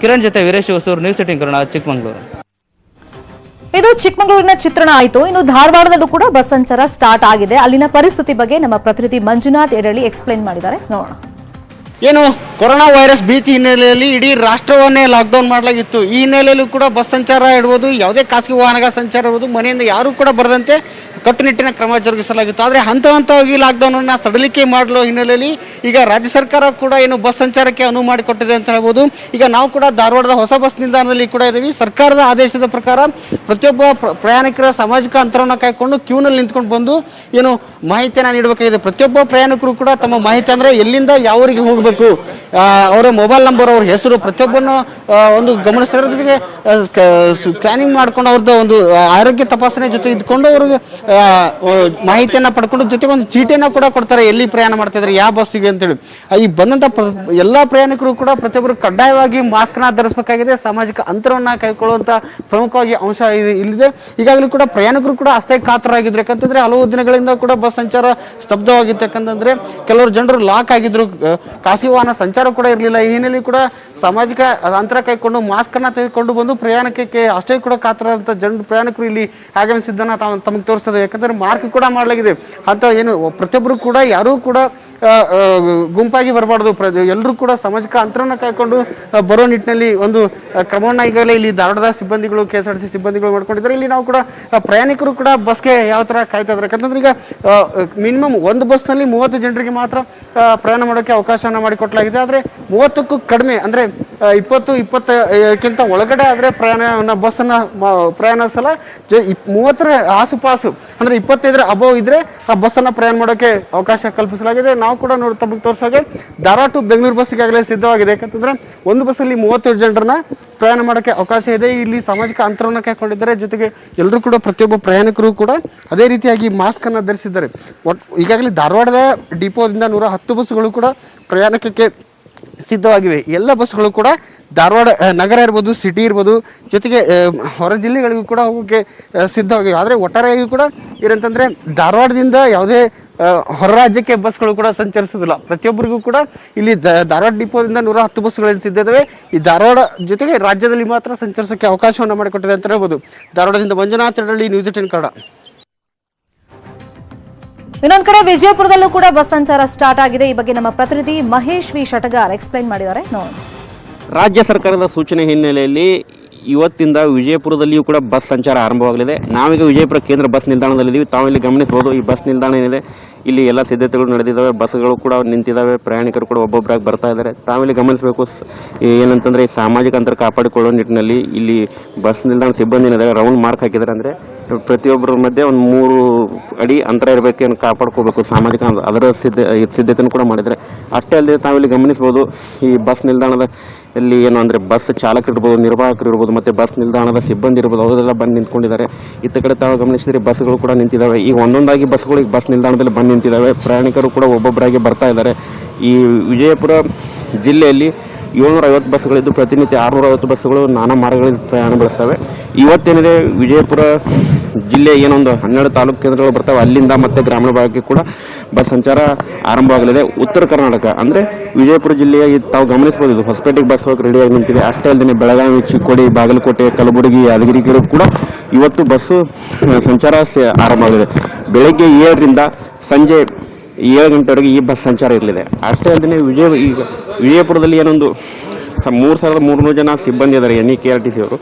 ಕಿರಣ್ ಜೊತೆ Veeresh Hosur news setting Kannada Chikkamagaluru. ಇದು ಚಿಕ್ಕಮಗಳೂರಿನ ಚಿತ್ರಣ ಆಯಿತು. ಇನ್ನು ಧಾರವಾಡದಲ್ಲೂ ಕೂಡ ಬಸ್ ಸಂಚಾರ ಸ್ಟಾರ್ಟ್ ಆಗಿದೆ. ಅಲ್ಲಿನ ಪರಿಸ್ಥಿತಿ ಬಗ್ಗೆ ನಮ್ಮ ಪ್ರತಿನಿಧಿ ಮಂಜುನಾಥ್ ಎರಳಿ ಎಕ್ಸ್ಪ್ಲೈನ್ ಮಾಡಿದ್ದಾರೆ. ನೋಡೋಣ. ಏನು ಕೊರೋನಾ ವೈರಸ್ ಭೀತಿ ಹಿನ್ನೆಲೆಯಲ್ಲಿ ಇಡೀ ರಾಷ್ಟ್ರವನ್ನೇ ಲಾಕ್ಡೌನ್ ಮಾಡಲಾಗಿತ್ತು. ಈ ಹಿನ್ನೆಲೆಯಲ್ಲೂ ಕೂಡ ಬಸ್ ಸಂಚಾರ ಇಡ್ಬೋದು ಯಾವುದೇ ಖಾಸಗಿ ವಾಹನಗಳ ಸಂಚಾರ ಇರ್ಬೋದು ಮನೆಯಿಂದ ಯಾರೂ ಕೂಡ ಬರದಂತೆ ಕಟ್ಟುನಿಟ್ಟಿನ ಕ್ರಮ ಜರುಗಿಸಲಾಗಿತ್ತು. ಆದರೆ ಹಂತ ಹಂತವಾಗಿ ಲಾಕ್ಡೌನನ್ನು ಸಡಲಿಕೆ ಮಾಡಲು ಹಿನ್ನೆಲೆಯಲ್ಲಿ ಈಗ ರಾಜ್ಯ ಸರ್ಕಾರ ಕೂಡ ಏನು ಬಸ್ ಸಂಚಾರಕ್ಕೆ ಅನುವು ಮಾಡಿಕೊಟ್ಟಿದೆ ಅಂತ ಹೇಳ್ಬೋದು. ಈಗ ನಾವು ಕೂಡ ಧಾರವಾಡದ ಹೊಸ ಬಸ್ ನಿಲ್ದಾಣದಲ್ಲಿ ಕೂಡ ಇದ್ದೀವಿ. ಸರ್ಕಾರದ ಆದೇಶದ ಪ್ರಕಾರ ಪ್ರತಿಯೊಬ್ಬ ಪ್ರ- ಪ್ರಯಾಣಿಕರ ಸಾಮಾಜಿಕ ಅಂತರವನ್ನು ಕಾಯ್ಕೊಂಡು ಕ್ಯೂನಲ್ಲಿ ನಿಂತ್ಕೊಂಡು ಬಂದು ಏನು ಮಾಹಿತಿಯನ್ನು ನೀಡಬೇಕಾಗಿದೆ. ಪ್ರತಿಯೊಬ್ಬ ಪ್ರಯಾಣಿಕರು ಕೂಡ ತಮ್ಮ ಮಾಹಿತಿ ಅಂದರೆ ಎಲ್ಲಿಂದ ಯಾವರಿಗೆ ಹೋಗಬೇಕು? ಅವರ ಮೊಬೈಲ್ ನಂಬರ್ ಅವ್ರ ಹೆಸರು, ಪ್ರತಿಯೊಬ್ಬನ್ನು ಒಂದು ಗಮನಿಸ್ತಾರೆ ಜೊತೆಗೆ ಸ್ಕ್ಯಾನಿಂಗ್ ಮಾಡ್ಕೊಂಡು ಅವ್ರದ್ದು ಒಂದು ಆರೋಗ್ಯ ತಪಾಸಣೆ ಜೊತೆ ಇದ್ಕೊಂಡು ಅವ್ರಿಗೆ ಮಾಹಿತಿಯನ್ನ ಪಡ್ಕೊಂಡು ಜೊತೆಗೆ ಒಂದು ಚೀಟಿಯನ್ನ ಕೂಡ ಕೊಡ್ತಾರೆ. ಎಲ್ಲಿ ಪ್ರಯಾಣ ಮಾಡ್ತಾ ಇದ್ದಾರೆ ಯಾವ ಬಸ್ಸಿಗೆ ಅಂತೇಳಿ. ಈ ಬಂದಂತ ಎಲ್ಲಾ ಪ್ರಯಾಣಿಕರು ಕೂಡ ಪ್ರತಿಯೊಬ್ಬರು ಕಡ್ಡಾಯವಾಗಿ ಮಾಸ್ಕ್ನ ಧರಿಸಬೇಕಾಗಿದೆ. ಸಾಮಾಜಿಕ ಅಂತರವನ್ನ ಕೈಕೊಳ್ಳುವಂತ ಪ್ರಮುಖವಾಗಿ ಅಂಶ ಇಲ್ಲಿದೆ. ಈಗಾಗಲೇ ಕೂಡ ಪ್ರಯಾಣಿಕರು ಕೂಡ ಅಷ್ಟೇ ಕಾತರಾಗಿದ್ರು. ಯಾಕಂತಂದ್ರೆ ಹಲವು ದಿನಗಳಿಂದ ಕೂಡ ಬಸ್ ಸಂಚಾರ ಸ್ತಬ್ಧವಾಗಿತ್ತು ಕೆಲವರು ಜನರು ಲಾಕ್ ಆಗಿದ್ರು. ಖಾಸಗಿ ವಾಹನ ಸಂಚಾರ ಕೂಡ ಇರಲಿಲ್ಲ. ಈ ಹಿನ್ನೆಲೆ ಕೂಡ ಸಾಮಾಜಿಕ ಅಂತರ ಕೈಕೊಂಡು ಮಾಸ್ಕ್ ಅನ್ನ ತೆಗೆದುಕೊಂಡು ಬಂದು ಪ್ರಯಾಣಕ್ಕೆ ಅಷ್ಟೇ ಕೂಡ ಕಾತರಾದಂತ ಜನ ಪ್ರಯಾಣಿಕರು ಇಲ್ಲಿ ಆಗಮಿಸಿದ್ದನ್ನ ತಾವು ತಮಗೆ ತೋರಿಸ್ತದೆ. ಯಾಕಂದ್ರೆ ಮಾರ್ಕ್ ಕೂಡ ಮಾಡಲಾಗಿದೆ. ಅಂತ ಏನು ಪ್ರತಿಯೊಬ್ಬರು ಕೂಡ ಯಾರೂ ಕೂಡ ಗುಂಪಾಗಿ ಬರಬಾರ್ದು. ಎಲ್ಲರೂ ಕೂಡ ಸಾಮಾಜಿಕ ಅಂತರನ ಕಾಯ್ಕೊಂಡು ಬರೋ ನಿಟ್ಟಿನಲ್ಲಿ ಒಂದು ಕ್ರಮವನ್ನು ಈಗಾಗಲೇ ಇಲ್ಲಿ ಧಾರವಾಡದ ಸಿಬ್ಬಂದಿಗಳು ಕೆ ಎಸ್ ಆರ್ ಸಿ ಸಿಬ್ಬಂದಿಗಳು ಮಾಡ್ಕೊಂಡಿದ್ದಾರೆ. ಇಲ್ಲಿ ನಾವು ಕೂಡ ಪ್ರಯಾಣಿಕರು ಕೂಡ ಬಸ್ಗೆ ಯಾವ ಥರ ಕಾಯ್ತಾ ಇದ್ದಾರೆ? ಯಾಕಂತಂದ್ರೆ ಈಗ ಮಿನಿಮಮ್ ಒಂದು ಬಸ್ನಲ್ಲಿ ಮೂವತ್ತು ಜನರಿಗೆ ಮಾತ್ರ ಪ್ರಯಾಣ ಮಾಡೋಕ್ಕೆ ಅವಕಾಶವನ್ನ ಮಾಡಿಕೊಟ್ಲಾಗಿದೆ. ಆದರೆ ಮೂವತ್ತಕ್ಕೂ ಕಡಿಮೆ, ಅಂದರೆ ಇಪ್ಪತ್ತು, ಇಪ್ಪತ್ತಕ್ಕಿಂತ ಒಳಗಡೆ ಆದರೆ ಪ್ರಯಾಣ ಬಸ್ಸನ್ನು ಪ್ರಯಾಣಿಸಲ್ಲ ಜ ಮೂವತ್ತರ ಆಸುಪಾಸು, ಅಂದರೆ ಇಪ್ಪತ್ತೈದರ ಅಬೋವ್ ಇದ್ರೆ, ಆ ಬಸ್ಸನ್ನು ಪ್ರಯಾಣ ಮಾಡೋಕ್ಕೆ ಅವಕಾಶ ಕಲ್ಪಿಸಲಾಗಿದೆ. ನಾವು ಕೂಡ ನೋಡಿ ತಮಗೆ ತೋರಿಸಾಗೆ ಧಾರವಾಡ ಟು ಬೆಂಗಳೂರು ಬಸ್ ಸಿದ್ಧವಾಗಿದೆ. ಯಾಕಂತಂದ್ರೆ ಒಂದು ಬಸ್ಸಲ್ಲಿ ಮೂವತ್ತೇಳು ಜನರನ್ನ ಪ್ರಯಾಣ ಮಾಡೋಕ್ಕೆ ಅವಕಾಶ ಇದೆ. ಇಲ್ಲಿ ಸಾಮಾಜಿಕ ಅಂತರವನ್ನು ಕಾಯ್ಕೊಂಡಿದ್ದಾರೆ ಜೊತೆಗೆ ಎಲ್ಲರೂ ಕೂಡ ಪ್ರತಿಯೊಬ್ಬ ಪ್ರಯಾಣಿಕರು ಕೂಡ ಅದೇ ರೀತಿಯಾಗಿ ಮಾಸ್ಕ್ ಅನ್ನ ಧರಿಸಿದ್ದಾರೆ. ಒಟ್ ಈಗಾಗಲೇ ಧಾರವಾಡದ ಡಿಪೋದಿಂದ ನೂರ ಹತ್ತು ಬಸ್ಸುಗಳು ಕೂಡ ಪ್ರಯಾಣಕ್ಕೆ ಸಿದ್ಧವಾಗಿವೆ. ಎಲ್ಲ ಬಸ್ಗಳು ಕೂಡ ಧಾರವಾಡ ನಗರ ಇರ್ಬೋದು ಸಿಟಿ ಇರ್ಬೋದು, ಜೊತೆಗೆ ಹೊರ ಜಿಲ್ಲೆಗಳಿಗೂ ಕೂಡ ಹೋಗೋಕ್ಕೆ ಸಿದ್ಧವಾಗಿವೆ. ಆದರೆ ಒಟ್ಟಾರೆಯಾಗಿ ಕೂಡ ಏನಂತಂದರೆ ಧಾರವಾಡದಿಂದ ಯಾವುದೇ ಹೊರ ರಾಜ್ಯಕ್ಕೆ ಬಸ್ಗಳು ಕೂಡ ಸಂಚರಿಸುವುದಿಲ್ಲ. ಪ್ರತಿಯೊಬ್ಬರಿಗೂ ಕೂಡ ಇಲ್ಲಿ ದ- ಧಾರವಾಡ ಡಿಪೋದಿಂದ ನೂರ ಹತ್ತು ಬಸ್ಗಳು ಸಿದ್ಧವೆ ಈ ಧಾರವಾಡ ಜೊತೆಗೆ ರಾಜ್ಯದಲ್ಲಿ ಮಾತ್ರ ಸಂಚರಿಸೋಕ್ಕೆ ಅವಕಾಶವನ್ನು ಮಾಡಿಕೊಟ್ಟಿದೆ ಅಂತ ಹೇಳ್ಬೋದು. ಧಾರವಾಡದಿಂದ ಮಂಜುನಾಥ್ ರಡಳ್ಳಿ ನ್ಯೂಸ್ ಏಟಿನ್ ಕನ್ನಡ. ಇನ್ನೊಂದ್ ಕಡೆ ವಿಜಯಪುರದಲ್ಲೂ ಕೂಡ ಬಸ್ ಸಂಚಾರ ಸ್ಟಾರ್ಟ್ ಆಗಿದೆ. ಈ ಬಗ್ಗೆ ನಮ್ಮ ಪ್ರತಿನಿಧಿ ಮಹೇಶ್ ವಿ. ಶಟಗಾರ್ ಎಕ್ಸ್ಪ್ಲೈನ್ ಮಾಡಿದ್ದಾರೆ. ನೋಡಿ ರಾಜ್ಯ ಸರ್ಕಾರದ ಸೂಚನೆ ಹಿನ್ನೆಲೆಯಲ್ಲಿ ಇವತ್ತಿಂದ ವಿಜಯಪುರದಲ್ಲಿಯೂ ಕೂಡ ಬಸ್ ಸಂಚಾರ ಆರಂಭವಾಗಲಿದೆ. ನಾವೀಗ ವಿಜಯಪುರ ಕೇಂದ್ರ ಬಸ್ ನಿಲ್ದಾಣದಲ್ಲಿದ್ದೀವಿ. ತಾವು ಇಲ್ಲಿ ಗಮನಿಸಬಹುದು, ಈ ಬಸ್ ನಿಲ್ದಾಣ ಏನಿದೆ, ಇಲ್ಲಿ ಎಲ್ಲ ಸಿದ್ಧತೆಗಳು ನಡೆದಿದ್ದಾವೆ, ಬಸ್ಗಳು ಕೂಡ ನಿಂತಿದ್ದಾವೆ, ಪ್ರಯಾಣಿಕರು ಕೂಡ ಒಬ್ಬೊಬ್ಬರಾಗಿ ಬರ್ತಾ ಇದ್ದಾರೆ. ತಾವಿಲ್ಲಿ ಗಮನಿಸಬೇಕು ಏನಂತಂದರೆ ಸಾಮಾಜಿಕ ಅಂತರ ಕಾಪಾಡಿಕೊಳ್ಳುವ ನಿಟ್ಟಿನಲ್ಲಿ ಇಲ್ಲಿ ಬಸ್ ನಿಲ್ದಾಣ ಸಿಬ್ಬಂದಿ ಏನಿದೆ ರೌಂಡ್ ಮಾರ್ಕ್ ಹಾಕಿದ್ದಾರೆ. ಅಂದರೆ ಪ್ರತಿಯೊಬ್ಬರ ಮಧ್ಯೆ ಒಂದು ಮೂರು ಅಡಿ ಅಂತರ ಇರಬೇಕು, ಏನು ಕಾಪಾಡ್ಕೋಬೇಕು, ಸಾಮಾಜಿಕ. ಅದರ ಸಿದ್ಧ ಸಿದ್ಧತೆಯನ್ನು ಕೂಡ ಮಾಡಿದ್ದಾರೆ. ಅಷ್ಟೇ ಅಲ್ಲದೆ ತಾವಿಲ್ಲಿ ಗಮನಿಸ್ಬೋದು ಈ ಬಸ್ ನಿಲ್ದಾಣದ ಇಲ್ಲಿ ಏನು ಅಂದರೆ ಬಸ್ ಚಾಲಕರು ಇರ್ಬೋದು, ನಿರ್ವಾಹಕರು ಇರ್ಬೋದು, ಮತ್ತು ಬಸ್ ನಿಲ್ದಾಣದ ಸಿಬ್ಬಂದಿ ಇರ್ಬೋದು ಅವರೆಲ್ಲ ಬಂದು ನಿಂತ್ಕೊಂಡಿದ್ದಾರೆ. ಇತ್ತ ಕಡೆ ತಾವು ಗಮನಿಸಿದರೆ, ಬಸ್ಗಳು ಕೂಡ ನಿಂತಿದ್ದಾವೆ. ಈಗ ಒಂದೊಂದಾಗಿ ಬಸ್ಗಳು ಈಗ ಬಸ್ ನಿಲ್ದಾಣದಲ್ಲಿ ಬಂದು ನಿಂತಿದ್ದಾವೆ. ಪ್ರಯಾಣಿಕರು ಕೂಡ ಒಬ್ಬೊಬ್ಬರಾಗಿ ಬರ್ತಾ ಇದ್ದಾರೆ. ಈ ವಿಜಯಪುರ ಜಿಲ್ಲೆಯಲ್ಲಿ ಏಳ್ನೂರ ಐವತ್ತು ಬಸ್ಗಳಿದ್ದು ಪ್ರತಿನಿತ್ಯ ಆರುನೂರ ಐವತ್ತು ಬಸ್ಸುಗಳು ನಾನಾ ಮಾರ್ಗಗಳಲ್ಲಿ ಪ್ರಯಾಣ ಬೆಳೆಸ್ತವೆ. ಇವತ್ತೇನಿದೆ ವಿಜಯಪುರ ಜಿಲ್ಲೆ ಏನೊಂದು ಹನ್ನೆರಡು ತಾಲೂಕು ಕೇಂದ್ರಗಳು ಬರ್ತವೆ, ಅಲ್ಲಿಂದ ಮತ್ತೆ ಗ್ರಾಮೀಣ ಭಾಗಕ್ಕೆ ಕೂಡ ಬಸ್ ಸಂಚಾರ ಆರಂಭವಾಗಲಿದೆ. ಉತ್ತರ ಕರ್ನಾಟಕ, ಅಂದರೆ ವಿಜಯಪುರ ಜಿಲ್ಲೆಯ ತಾವು ಗಮನಿಸಬಹುದು, ಇದು ಹೊಸಪೇಟೆಗೆ ಬಸ್ ಹೋಗಿ ರೆಡಿಯಾಗಿ ನಿಂತಿದೆ. ಅಷ್ಟೇ ಅಲ್ಲದೆ ಬೆಳಗಾವಿ, ಚಿಕ್ಕೋಡಿ, ಬಾಗಲಕೋಟೆ, ಕಲಬುರಗಿ ಯಾದಗಿರಿಗಳು ಕೂಡ ಇವತ್ತು ಬಸ್ಸು ಸಂಚಾರ ಆರಂಭ ಆರಂಭವಾಗಲಿದೆ. ಬೆಳಗ್ಗೆ ಏಳರಿಂದ ಸಂಜೆ ಏಳು ಗಂಟೆವರೆಗೆ ಈ ಬಸ್ ಸಂಚಾರ ಇರಲಿದೆ. ಅಷ್ಟೇ ಅಲ್ಲದೆ ವಿಜಯ, ಈಗ ವಿಜಯಪುರದಲ್ಲಿ ಏನೊಂದು ಮೂರು ಸಾವಿರದ ಮೂರುನೂರು ಜನ ಸಿಬ್ಬಂದಿ ಇದ್ದಾರೆ N E K R T C ಅವರು.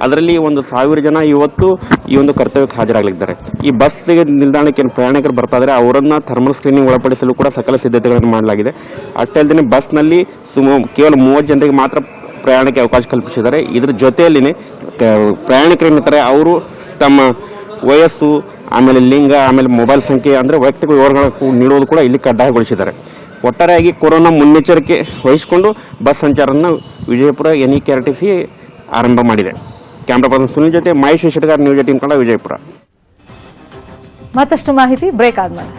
ಅದರಲ್ಲಿ ಒಂದು ಸಾವಿರ ಜನ ಇವತ್ತು ಈ ಒಂದು ಕರ್ತವ್ಯಕ್ಕೆ ಹಾಜರಾಗಲಿದ್ದಾರೆ. ಈ ಬಸ್ಸಿಗೆ ನಿಲ್ದಾಣಕ್ಕೆ ಏನು ಪ್ರಯಾಣಿಕರು ಬರ್ತಾ ಇದ್ದಾರೆ ಅವರನ್ನು ಥರ್ಮಲ್ ಸ್ಕ್ರೀನಿಂಗ್ ಒಳಪಡಿಸಲು ಕೂಡ ಸಕಲ ಸಿದ್ಧತೆಗಳನ್ನು ಮಾಡಲಾಗಿದೆ. ಅಷ್ಟೇ ಅಲ್ಲದೆ ಬಸ್ನಲ್ಲಿ ಸುಮ ಕೇವಲ ಮೂವತ್ತು ಜನರಿಗೆ ಮಾತ್ರ ಪ್ರಯಾಣಕ್ಕೆ ಅವಕಾಶ ಕಲ್ಪಿಸಿದ್ದಾರೆ. ಇದರ ಜೊತೆಯಲ್ಲಿನೇ, ಕ- ಪ್ರಯಾಣಿಕರು ಏನಿರ್ತಾರೆ, ಅವರು ತಮ್ಮ ವಯಸ್ಸು, ಆಮೇಲೆ ಲಿಂಗ, ಆಮೇಲೆ ಮೊಬೈಲ್ ಸಂಖ್ಯೆ, ಅಂದರೆ ವೈಯಕ್ತಿಕ ವಿವರಗಳನ್ನು ನೀಡುವುದು ಕೂಡ ಇಲ್ಲಿ ಕಡ್ಡಾಯಗೊಳಿಸಿದ್ದಾರೆ. ಒಟ್ಟಾರೆಯಾಗಿ ಕೊರೋನಾ ಮುನ್ನೆಚ್ಚರಿಕೆ ವಹಿಸಿಕೊಂಡು ಬಸ್ ಸಂಚಾರವನ್ನು Vijayapura N E K R T C ಆರಂಭ ಮಾಡಿದೆ. ಕ್ಯಾಮ್ರಾ ಪರ್ಸನ್ ಸುನಿಲ್ ಜೊತೆ ಮಹೇಶ್ ಶೆಟ್ಗಾರ್ ನ್ಯೂಸ್ ಟೀಮ್ ಕನ್ನಡ ವಿಜಯಪುರ. ಮತ್ತಷ್ಟು ಮಾಹಿತಿ ಬ್ರೇಕ್ ಆದ್ಮೇಲೆ.